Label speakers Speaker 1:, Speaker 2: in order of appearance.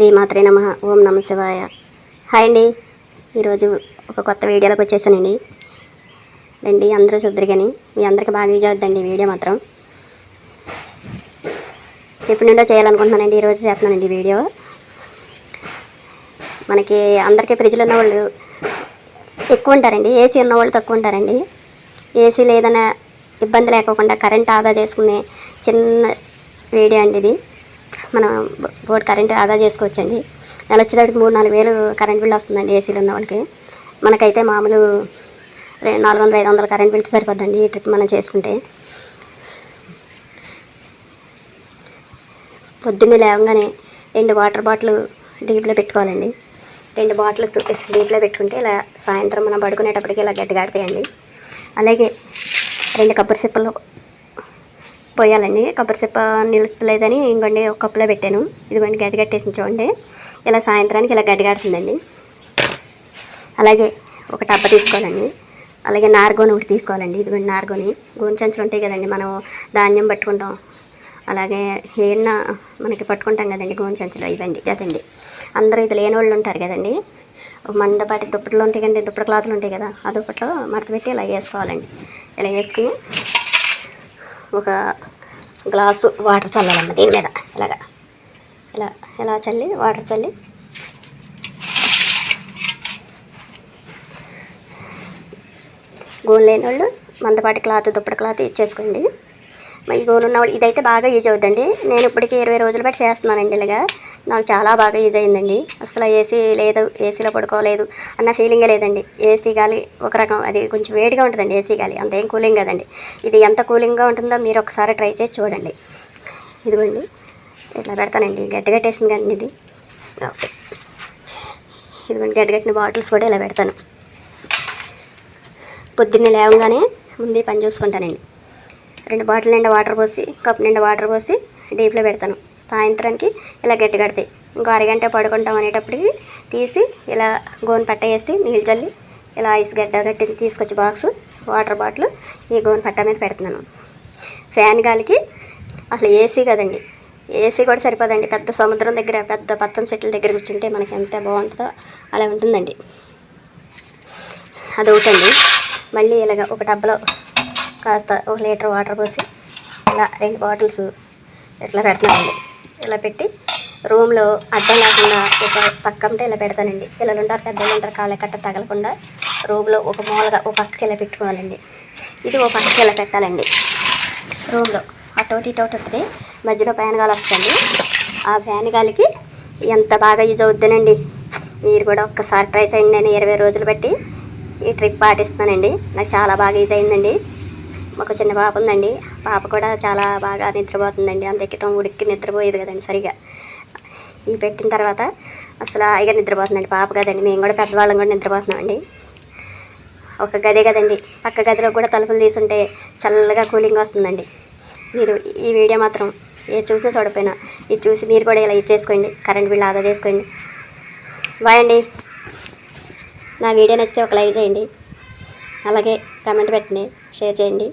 Speaker 1: శ్రీమాత్రే నమ. ఓం నమ శివాయ. హాయ్ అండి. ఈరోజు ఒక కొత్త వీడియోలోకి వచ్చేసానండి. రండి అందరూ చూద్దరు కానీ మీ అందరికి బాగా యూజ్ అవుతుందండి వీడియో మాత్రం. ఎప్పటి నుండో చేయాలనుకుంటున్నానండి ఈరోజు చేస్తున్నానండి వీడియో. మనకి అందరికీ ఫ్రిడ్జ్లో ఉన్న వాళ్ళు ఎక్కువ ఉంటారండి. ఏసీ ఉన్న వాళ్ళు తక్కువ ఉంటారండి. ఏసీ లేదన్న ఇబ్బంది లేకోకుండా కరెంట్ ఆదా చేసుకునే చిన్న వీడియో అండి ఇది. మనం బోర్డు కరెంట్ ఆదా చేసుకోవచ్చండి. నెల వచ్చేటప్పటికి మూడు నాలుగు వేలు కరెంట్ బిల్ వస్తుందండి ఏసీలు ఉన్న వాళ్ళకి మనకైతే మామూలు రెండు నాలుగు వందల ఐదు వందల కరెంట్ బిల్ సరిపోద్దండి ఈ ట్రిప్ మనం చేసుకుంటే. పొద్దున్నే లేవగానే రెండు వాటర్ బాటిల్ డీప్లో పెట్టుకోవాలండి. రెండు బాటిల్స్ డీప్లో పెట్టుకుంటే ఇలా సాయంత్రం మనం పడుకునేటప్పటికి ఇలా గట్టిగాడతాయండి అలాగే రెండు కొబ్బరి సిప్పలు పోయాలండి. కొబ్బరిసిప్ప నిలుస్తలేదని ఇంకోండి ఒక కప్పులో పెట్టాను. ఇదిగోండి గడ్డి కట్టేసి చూడండి. ఇలా సాయంత్రానికి ఇలా గడ్డిగాడుతుందండి అలాగే ఒక టబ్బ తీసుకోవాలండి. అలాగే నార్గోని ఒకటి తీసుకోవాలండి. ఇదిగోండి నార్గోని. గోను చెంచులు ఉంటాయి కదండి మనం ధాన్యం పట్టుకుంటాం. అలాగే ఏమన్నా మనకి పట్టుకుంటాం కదండి గోను చెంచులు ఇవ్వండి అదండి. అందరూ ఇది లేని వాళ్ళు ఉంటారు కదండి. మందపాటి దుప్పట్లు ఉంటాయి కదండి దుప్పటి క్లాతులు ఉంటాయి కదా ఆ దుప్పట్లో మడతపెట్టి ఇలా వేసుకోవాలండి. ఇలా వేసుకుని ఒక గ్లాసు వాటర్ చల్లాలమ్మ దీని మీద. ఇలాగా. ఇలా ఇలా చల్లి వాటర్ చల్లి. గోన్ లేని వాళ్ళు మందపాటి క్లాత్ దుప్పటి క్లాత్ ఇచ్చేసుకోండి మళ్ళీ గోన్ ఉన్న వాళ్ళు ఇదైతే బాగా యూజ్ అవుతుందండి నేను ఇప్పటికీ ఇరవై రోజులు బట్టి చేస్తున్నానండి ఇలాగా. నాకు చాలా బాగా యూజ్ అయిందండి. అసలు ఏసీ లేదు ఏసీలో పడుకోలేదు అన్న ఫీలింగే లేదండి. ఏసీ గాలి ఒక రకం అది కొంచెం వేడిగా ఉంటుందండి ఏసీ గాలి. అంతేం కూలింగ్ కదండి. ఇది ఎంత కూలింగ్గా ఉంటుందో మీరు ఒకసారి ట్రై చేసి చూడండి. ఇదిగోండి. ఇట్లా పెడతానండి. గట్టిగట్టేసింది కానీ ఇది. ఓకే. ఇదిగోండి గట్టి బాటిల్స్ కూడా ఇలా పెడతాను. పొద్దున్నే లేవగానే ముందే పని చూసుకుంటానండి. రెండు బాటిల్ నిండా వాటర్ పోసి కప్ నిండా వాటర్ పోసి డీప్లో పెడతాను. సాయంత్రానికి ఇలా గట్టి కడతాయి. ఇంకో అరగంట పడుకుంటాం అనేటప్పటికి తీసి ఇలా గోను పట్ట వేసి నీళ్ళు చల్లి ఇలా ఐస్ గడ్డ కట్టి తీసుకొచ్చి బాక్స్ వాటర్ బాటిల్ ఈ గోను పట్ట మీద పెడుతున్నాను. ఫ్యాన్ గాలికి అసలు ఏసీ కదండి. ఏసీ కూడా సరిపోదండి. పెద్ద సముద్రం దగ్గర పెద్ద పచ్చని చెట్ల దగ్గర కూర్చుంటే మనకి ఎంత బాగుంటుందో అలా ఉంటుందండి. అదొకటండి. మళ్ళీ ఇలాగ ఒక డబ్బలో కాస్త ఒక లీటర్ వాటర్ పోసి ఇలా రెండు బాటిల్స్ ఇట్లా పెడతానండి ఇలా పెట్టి రూమ్లో అద్దం లేకుండా ఒక పక్కంటే ఇలా పెడతానండి. పిల్లలు ఉంటారు పెద్దలు ఉంటారు కాళ్ళ కట్ట తగలకుండా రూమ్లో ఒక మూలగా ఒక పక్కకి ఇలా పెట్టుకోవాలండి. ఇది ఒక పక్కకి ఇలా పెట్టాలండి. రూమ్లో అటోటి ఇటోటి ఉంటుంది మధ్యలో ఫ్యాన్ గాలి వస్తుంది. ఆ ఫ్యాన్ గాలికి ఎంత బాగా యూజ్ అవుద్దనండి. మీరు కూడా ఒక్కసారి ట్రై చేయండి. నేను ఇరవై రోజులు బట్టి ఈ ట్రిప్ పాటిస్తున్నానండి. నాకు చాలా బాగా యూజ్ అయిందండి. మాకు చిన్న పాప ఉందండి. పాప కూడా చాలా బాగా నిద్రపోతుందండి. అంత క్రితం ఉడికి నిద్రపోయేది కదండి సరిగా. ఈ పెట్టిన తర్వాత అసలు హాయిగా నిద్రపోతుందండి. పాప కదండి. మేము కూడా పెద్దవాళ్ళం కూడా నిద్రపోతున్నామండి. ఒక గదే కదండి. పక్క గదిలో కూడా తలుపులు తీసుంటే చల్లగా కూలింగ్ వస్తుందండి. మీరు ఈ వీడియో మాత్రం ఏ చూసినా చూడకపోయినా ఇది చూసి మీరు కూడా ఇలా యూజ్ చేసుకోండి. కరెంట్ బిల్ ఆదా చేసుకోండి. బాయ్ అండి. నా వీడియో నచ్చితే ఒక లైక్ చేయండి. అలాగే కమెంట్ పెట్టండి. షేర్ చేయండి.